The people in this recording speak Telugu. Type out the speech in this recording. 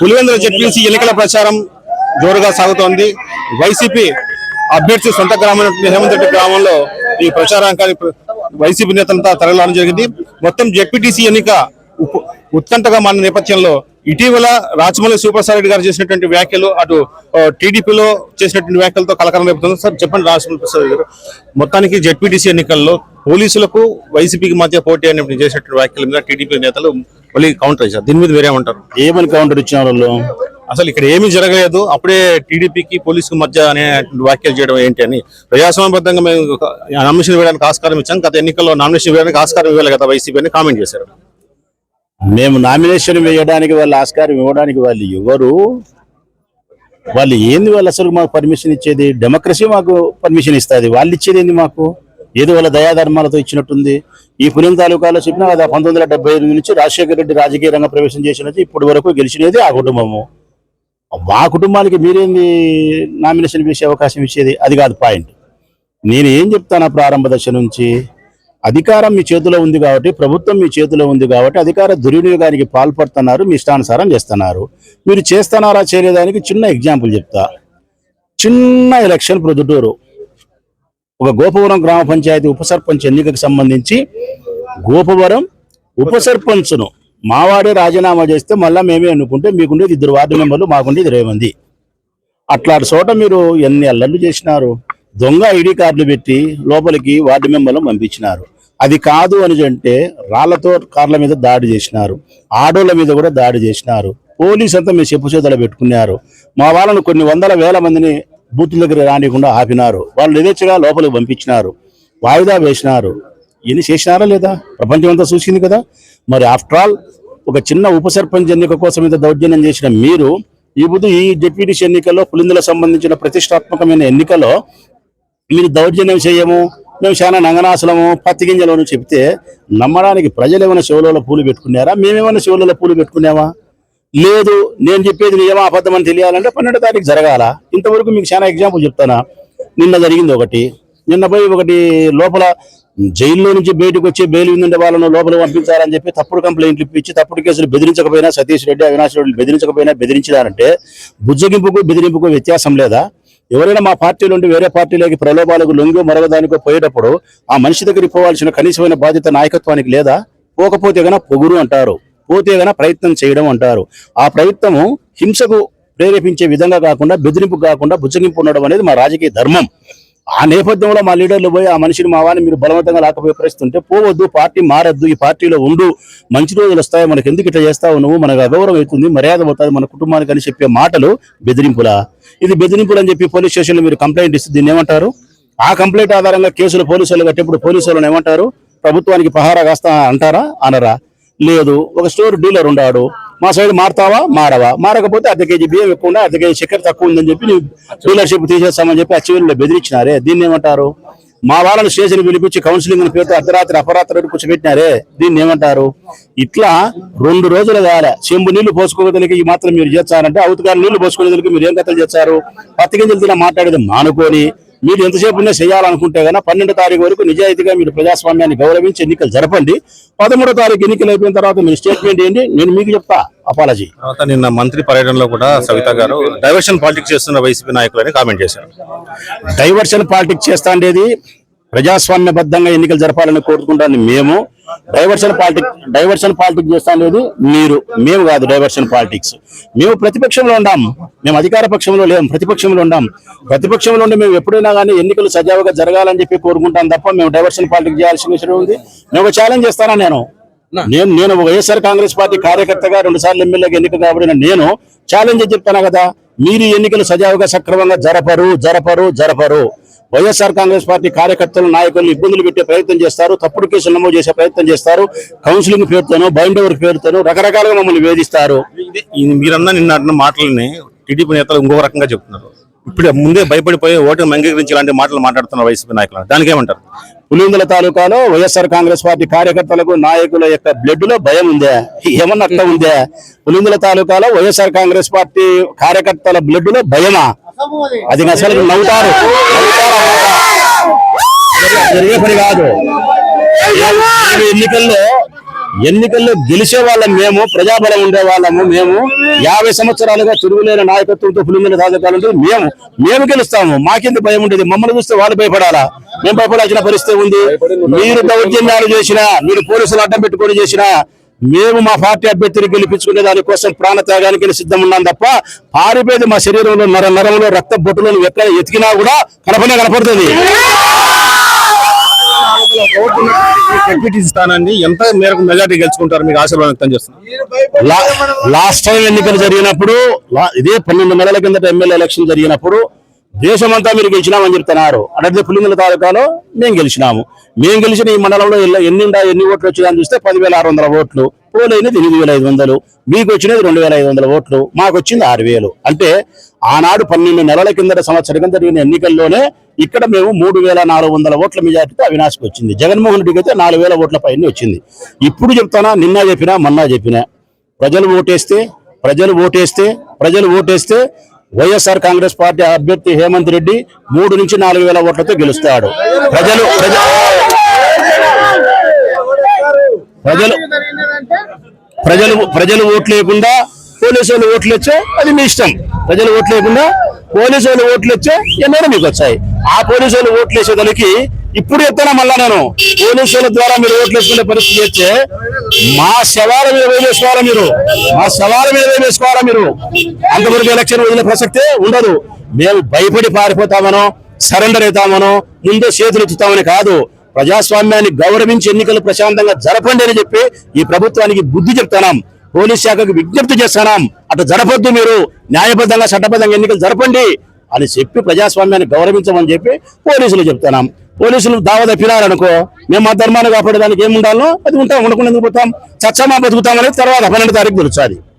పులివెందుల జెడ్పీసీ ఎన్నికల ప్రచారం జోరుగా సాగుతోంది. వైసీపీ అభ్యర్థి సొంత గ్రామం హేమంత్ రెడ్డి గ్రామంలో ఈ ప్రచారానికి వైసీపీ నేతలంతా తరలడం జరిగింది. మొత్తం జెడ్పీటీసీ ఎన్నిక ఉప్- ఉత్కంఠగా మారిన నేపథ్యంలో ఇటీవల రాజమౌళి సూపర్ రెడ్డి గారు చేసినటువంటి వ్యాఖ్యలు అటు టీడీపీలో చేసినటువంటి వ్యాఖ్యలతో కలకలం రేపుతుంది. సార్ చెప్పండి రాచమల్లి ప్రసాద్ గారు. మొత్తానికి జెడ్పీటీసీ ఎన్నికల్లో పోలీసులకు వైసీపీకి మధ్య పోటీ అని చేసినటువంటి వ్యాఖ్యల మీద టీడీపీ నేతలు మళ్ళీ కౌంటర్ చేశారు దీని మీద వేరేమంటారు ఏమని కౌంటర్ ఇచ్చిన వాళ్ళు? అసలు ఇక్కడ ఏమీ జరగలేదు. అప్పుడే టీడీపీకి పోలీసుకు మధ్య అనే వ్యాఖ్యలు చేయడం ఏంటి అని. ప్రజాస్వామ్యబద్ధంగా మేము నామినేషన్ వేయడానికి ఆస్కారం ఇచ్చాం. గత ఎన్నికల్లో నామినేషన్ వేయడానికి ఆస్కారం ఇవ్వాలి కదా వైసీపీ అని కామెంట్ చేశారు. మేము నామినేషన్ వేయడానికి వాళ్ళు ఆస్కారం ఇవ్వడానికి వాళ్ళు ఎవరు? వాళ్ళు ఏంది వాళ్ళు అసలు మాకు పర్మిషన్ ఇచ్చేది? డెమోక్రసీ మాకు పర్మిషన్ ఇస్తుంది. వాళ్ళు ఇచ్చేది ఏంది మాకు? ఏదో వాళ్ళ దయాధర్మాలతో ఇచ్చినట్టుంది? ఈ పులిం తాలూకాలో చెప్పినా కదా పంతొమ్మిది వందల డెబ్బై నుంచి రాజశేఖర రెడ్డి రాజకీయ రంగ ప్రవేశం చేసినది ఇప్పటి వరకు గెలిచినది ఆ కుటుంబము. మా కుటుంబానికి మీరేంది నామినేషన్ వేసే అవకాశం ఇచ్చేది? అది కాదు పాయింట్. నేను ఏం చెప్తాను ప్రారంభ దశ నుంచి? అధికారం మీ చేతిలో ఉంది కాబట్టి ప్రభుత్వం మీ చేతిలో ఉంది కాబట్టి అధికార దుర్వినియోగానికి పాల్పడుతున్నారు మీ ఇష్టానుసారం చేస్తున్నారు. మీరు చేస్తున్నారా చేయలేదానికి చిన్న ఎగ్జాంపుల్ చెప్తా. చిన్న ఎలక్షన్ ప్రొద్దుటూరు. ఒక గోపవరం గ్రామ పంచాయతీ ఉప సర్పంచ్ ఎన్నికకు సంబంధించి గోపవరం ఉప సర్పంచ్ను మావాడే రాజీనామా చేస్తే మళ్ళీ మేమే అనుకుంటే మీకుండేది ఇద్దరు వార్డు మెంబర్లు మాకుండేది ఇరవై మంది. అట్లాంటి చోట మీరు ఎన్ని అల్లర్లు చేసినారు? దొంగ ఐడి కార్డులు పెట్టి లోపలికి వార్డు మెంబర్లను పంపించినారు. అది కాదు అని అంటే రాళ్ళతో కార్ల మీద దాడి చేసినారు. ఆడోళ్ళ మీద కూడా దాడి చేసినారు. పోలీస్ అంతా మీ చెప్పు చేతులు పెట్టుకున్నారు. మా వాళ్ళను కొన్ని వందల వేల మందిని బూతుల దగ్గర రానికుండా ఆపినారు. వాళ్ళు యథేచ్ఛగా లోపలికి పంపించినారు. వాయిదా వేసినారు. ఇన్ని చేసినారా లేదా? ప్రపంచం అంతా చూసింది కదా. మరి ఆఫ్టర్ ఆల్ ఒక చిన్న ఉప సర్పంచ్ ఎన్నిక కోసం ఇంత దౌర్జన్యం చేసిన మీరు ఈ బుద్ధు ఈ డెప్యూటీస్ ఎన్నికల్లో పులిందుల సంబంధించిన ప్రతిష్టాత్మకమైన ఎన్నికలో మీరు దౌర్జన్యం చేయము మేము చాలా నంగనాశనము పత్తి గింజలు చెప్తే నమ్మడానికి ప్రజలు ఏమైనా శివలలో పూలు పెట్టుకున్నారా? మేమేమైనా శివలలో పూలు పెట్టుకున్నామా? లేదు నేను చెప్పేది నిజమా అబద్ధం అని తెలియాలంటే పన్నెండో తారీఖు జరగాల? ఇంతవరకు మీకు చాలా ఎగ్జాంపుల్ చెప్తానా? నిన్న జరిగింది ఒకటి. నిన్న పోయి ఒకటి లోపల జైల్లో నుంచి బయటకు వచ్చి బెయిల్ ఉండే వాళ్ళను లోపల పంపించాలని చెప్పి తప్పుడు కంప్లైంట్లు ఇప్పించి తప్పుడు కేసులు బెదిరించకపోయినా సతీష్ రెడ్డి అవినాష్ రెడ్డి బెదిరించకపోయినా బెదిరించారంటే బుజ్జగింపుకు బెదిరింపుకు వ్యత్యాసం లేదా? ఎవరైనా మా పార్టీ ఉండి వేరే పార్టీలోకి ప్రలోభాలకు లొంగి మరొకదానికో పోయేటప్పుడు ఆ మనిషి దగ్గరికి పోవాల్సిన కనీసమైన బాధ్యత నాయకత్వానికి లేదా? పోకపోతే గన పొగురు అంటారు. పోతే గన ప్రయత్నం చేయడం అంటారు. ఆ ప్రయత్నము హింసకు ప్రేరేపించే విధంగా కాకుండా బెదిరింపు కాకుండా బుజ్జగింపు ఉండడం అనేది మా రాజకీయ ధర్మం. ఆ నేపథ్యంలో మా లీడర్లు పోయి ఆ మనిషిని మా వారిని మీరు బలవంతంగా లాకపోయే ప్రశ్నిస్తుంటే పోవద్దు పార్టీ మారద్దు ఈ పార్టీలో ఉండు మంచి రోజులు వస్తాయి మనకి ఎందుకు ఇట్లా చేస్తావు నువ్వు మనకు అగౌరవం అవుతుంది మర్యాద అవుతుంది మన కుటుంబానికి అని చెప్పే మాటలు బెదిరింపులా. ఇది బెదిరింపులు అని చెప్పి పోలీస్ స్టేషన్లో మీరు కంప్లైంట్ ఇస్తే దీన్ని ఏమంటారు? ఆ కంప్లైంట్ ఆధారంగా కేసులు పోలీసు వాళ్ళు కట్టేప్పుడు పోలీసు వాళ్ళని ఏమంటారు? ప్రభుత్వానికి పహారా కాస్తా అంటారా? అనరా? లేదు. ఒక స్టోర్ డీలర్ ఉన్నాడు. మా సైడ్ మారుతావా? మారవా? మారకపోతే అర్ధ కేజీ బియ్యం ఎక్కువ ఉందా అర్ధ కేజీ చక్కెర తక్కువ ఉందని చెప్పి నువ్వు డీలర్షిప్ తీసేస్తామని చెప్పి అచ్చివీళ్ళు బెదిరించినారే. దీన్ని ఏమంటారు? మా వాళ్ళని స్టేషన్ పిలిపించి కౌన్సిలింగ్ పేరుతో అర్ధరాత్రి అపరాత్రి కూర్చోబెట్టినారే. దీన్ని ఏమంటారు? ఇట్లా రెండు రోజులు కాలే చెంబు నీళ్ళు పోసుకోగలిగి ఈ మాత్రం మీరు చేస్తారంటే అవుతుగారు నీళ్ళు పోసుకోగలిగి మీరు ఏం కథలు చేస్తారు? పత్తి గింజలు తిన మాట్లాడేది మానుకొని మీరు ఎంతసేపు ఉన్నా చేయాలనుకుంటే గన పన్నెండో తారీఖు వరకు నిజాయితీగా మీరు ప్రజాస్వామ్యాన్ని గౌరవించి ఎన్నికలు జరపండి. పదమూడో తారీఖు ఎన్నికలు అయిపోయిన తర్వాత మీరు స్టేట్మెంట్ ఏంటి? నేను మీకు చెప్తా. అపాలజీ తర్వాత నిన్న మంత్రి పర్యటనలో కూడా సవిత గారు డైవర్షన్ పాలిటిక్స్ చేస్తున్న వైసీపీ నాయకులని కామెంట్ చేశారు. డైవర్షన్ పాలిటిక్స్ చేస్తా ప్రజాస్వామ్యబద్ధంగా ఎన్నికలు జరపాలని కోరుకుంటాను మేము. డైవర్షన్ పాలిటిక్స్ డైవర్షన్ పాలిటిక్స్ చేస్తా ఉండేది మీరు మేము కాదు డైవర్షన్ పాలిటిక్స్ మేము ప్రతిపక్షంలో ఉండాం. మేము అధికార పక్షంలో లేం ప్రతిపక్షంలో ఉండాం. ప్రతిపక్షంలో ఉండి మేము ఎప్పుడైనా కానీ ఎన్నికలు సజావుగా జరగాలని చెప్పి కోరుకుంటాం తప్ప మేము డైవర్షన్ పాలిటిక్స్ చేయాల్సిన విషయం ఉంది. మేము ఒక ఛాలెంజ్ చేస్తానా నేను? నేను నేను వైఎస్ఆర్ కాంగ్రెస్ పార్టీ కార్యకర్తగా రెండు సార్లు ఎమ్మెల్యేగా ఎన్నిక కాబడిన నేను ఛాలెంజ్ చెప్తాను కదా? మీరు ఎన్నికలు సజావుగా సక్రమంగా జరపరు జరపరు జరపరు. వైఎస్ఆర్ కాంగ్రెస్ పార్టీ కార్యకర్తలు నాయకులను ఇబ్బందులు పెట్టే ప్రయత్నం చేస్తారు తప్పుడు కేసులు నమోదు చేసే ప్రయత్నం చేస్తారు కౌన్సిలింగ్ పేరుతోనూ బైండ్ ఓవర్ పేరుతోనూ రకరకాలుగా మమ్మల్ని వేధిస్తారు. మీరన్నా నిన్న అన్న మాటలని టీడీపీ నేతలు ఇంకొక రకంగా చెప్తున్నారు. ఇప్పుడు ముందే భయపడిపోయి ఓటును అంగీకరించి ఇలాంటి మాటలు మాట్లాడుతున్న వైసీపీ నాయకులు. దానికి ఏమంటారు? పులివెందుల తాలూకాలో వైఎస్ఆర్ కాంగ్రెస్ పార్టీ కార్యకర్తలకు నాయకుల యొక్క బ్లడ్లో భయం ఉందే ఏమన్నా అట్లా ఉందే. పులివెందుల తాలూకాలో వైఎస్ఆర్ కాంగ్రెస్ పార్టీ కార్యకర్తల బ్లడ్లో భయమా? అది అసలు నవ్వుతారు. జరిగే పని కాదు ఎన్నికల్లో ఎన్నికల్లో గెలిచే వాళ్ళం మేము ప్రజాబలం ఉండే వాళ్ళము మేము. యాభై సంవత్సరాలుగా తిరుగులేని నాయకత్వంతో పులింగిన రాజకాలంతో మేము మేము గెలుస్తాము. మాకెందుకు భయం ఉండేది? మమ్మల్ని చూస్తే వాళ్ళు భయపడాలా? మేము భయపడాల్సిన పరిస్థితి ఉంది. మీరు దౌర్జన్యాలు చేసినా మీరు పోలీసులు అడ్డం పెట్టుకొని చేసినా మేము మా పార్టీ అభ్యర్థిని గెలిపించుకునే దానికోసం ప్రాణ త్యాగానికి సిద్ధం ఉన్నాం తప్ప పారిపోయేది మా శరీరంలో నర నరంలో రక్త బొట్టులను ఎక్కడ ఎతికినా కూడా కనపనే కనపడుతుంది. ఎంపీటీ స్థానాన్ని ఎంత మేరకు మెజార్టీ గెలుచుకుంటారు మీకు ఆశీర్వాదం వ్యక్తం చేస్తున్నారు లాస్ట్ టైం ఎన్నికలు జరిగినప్పుడు లా- ఇదే పన్నెండు నెలల కిందట ఎమ్మెల్యే ఎలక్షన్ జరిగినప్పుడు దేశమంతా మీరు గెలిచినామని చెప్తున్నారు. అదే పులింగుల తాలూకాలో మేము గెలిచినాము. మేము గెలిచిన ఈ మండలంలో ఎన్ని ఉండా ఎన్ని ఓట్లు వచ్చినాయని చూస్తే పదివేల ఆరు వందల ఓట్లు పోలైనది ఎనిమిది వేల ఐదు వందలు మీకు వచ్చినది రెండు వేల ఐదు వందల ఓట్లు మాకు వచ్చింది ఆరు వేలు. అంటే ఆనాడు పన్నెండు నెలల కిందట సంవత్సరం కింద జరిగిన ఎన్నికల్లోనే ఇక్కడ మేము మూడు వేల నాలుగు వందల ఓట్ల మెజార్టీతో అవినాష్కి వచ్చింది. జగన్మోహన్ రెడ్డికి అయితే నాలుగు వేల ఓట్ల పైన వచ్చింది. ఇప్పుడు చెప్తానా నిన్న చెప్పినా మొన్న చెప్పినా. ప్రజలు ఓటేస్తే ప్రజలు ఓటేస్తే ప్రజలు ఓటేస్తే వైఎస్ఆర్ కాంగ్రెస్ పార్టీ అభ్యర్థి హేమంత్ రెడ్డి మూడు నుంచి నాలుగు వేల ఓట్లతో గెలుస్తాడు. ప్రజలు ప్రజలు ప్రజలు ప్రజలు ఓట్లు లేకుండా పోలీసు వాళ్ళు ఓట్లు వచ్చే అది మీ ఇష్టం. ప్రజలు ఓట్లు లేకుండా పోలీసు వాళ్ళు ఓట్లు వచ్చే ఎన్నో మీకు వచ్చాయి. ఆ పోలీసు వాళ్ళు ఓట్లు వేసేదానికి ఇప్పుడు చెప్తానా మళ్ళా నేను. పోలీసు ద్వారా మీరు ఓట్లు వేసుకునే పరిస్థితి వచ్చే మా శవాల మీద వేసుకోవాలా మీరు? మా శవాల మీద వేసుకోవాలా మీరు? అంతవరకు ఎలక్షన్ వదిలే ప్రసక్తే ఉండదు. మేము భయపడి పారిపోతామనో సరెండర్ అవుతామనో ముందు చేతులు ఎత్తుతామని కాదు. ప్రజాస్వామ్యాన్ని గౌరవించి ఎన్నికలు ప్రశాంతంగా జరపండి అని చెప్పి ఈ ప్రభుత్వానికి బుద్ధి చెప్తున్నాం. పోలీస్ శాఖకు విజ్ఞప్తి చేస్తున్నాం. అటు జరపొద్దు మీరు. న్యాయబద్ధంగా చట్టబద్ధంగా ఎన్నికలు జరపండి. అని చెప్పి ప్రజాస్వామ్యాన్ని గౌరవించమని చెప్పి పోలీసులు చెప్తున్నాం. పోలీసులు దావ తప్పినారనుకో మేము మా ధర్మాన్ని కాపాడేదానికి ఏమి ఉండాలో అది ఉంటాం ఉండకుండా ఎందుకు పోతాం చచ్చమా బతుకుతామనేది తర్వాత పన్నెండు తారీఖు తెలుసు